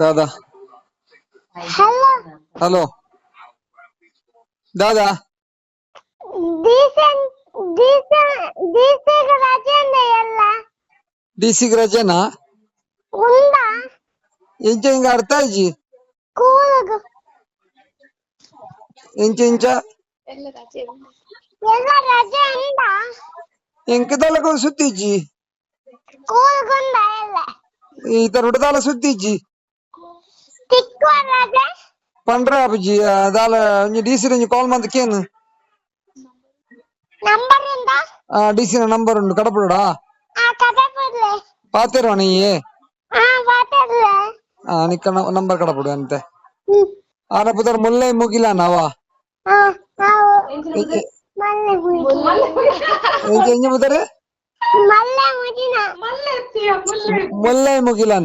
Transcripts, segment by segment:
దాదా hello దాదా డిసికి రచనా ఇంచెంగా అర్థాయి తల ಎಂಕದಲ್ಲ ಸುತ್ತಿಜ್ಜಿ ಈತ ನುಡದಲ್ಲ ಸುತ್ತಿಜ್ಜಿ முல்லை முகிலான் அதால கொஞ்சம் ನಂಬರ್ ಕಡ ಅಂತೆ ಮುಲ್ಲೈ ಪುದರ್ ಮುಲ್ಲೈ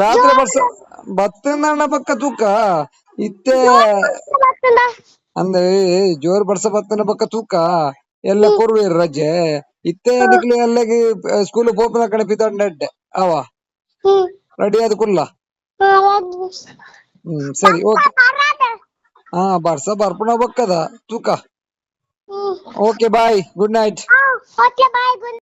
ರಾತ್ರಿ ಬರ್ಸ ಬತ್ತಿಂದ ಅಣ್ಣ ಪಕ್ಕ ತೂಕ ಇತ್ತೆ ಅಂದ್ರೆ ಜೋರ್ ಬರ್ಸ ಬತ್ತಿನ ಪಕ್ಕ ತೂಕ ಎಲ್ಲ ಕೊರುವೆ ರಜೆ ಇತ್ತೆ ಅದಕ್ಕೆ ಅಲ್ಲಿಗೆ ಸ್ಕೂಲ್ ಪೋಪಿನ ಕಡೆ ಪಿತಾಂಡ ಅವ ರೆಡಿ ಆದ ಕುಲ್ಲ ಹ್ಮ್ ಸರಿ ಓಕೆ ಹಾ ಬರ್ಸ ಬರ್ಪುಣ ಬಕ್ಕದ ತೂಕ ಓಕೆ ಬಾಯ್ ಗುಡ್ ನೈಟ್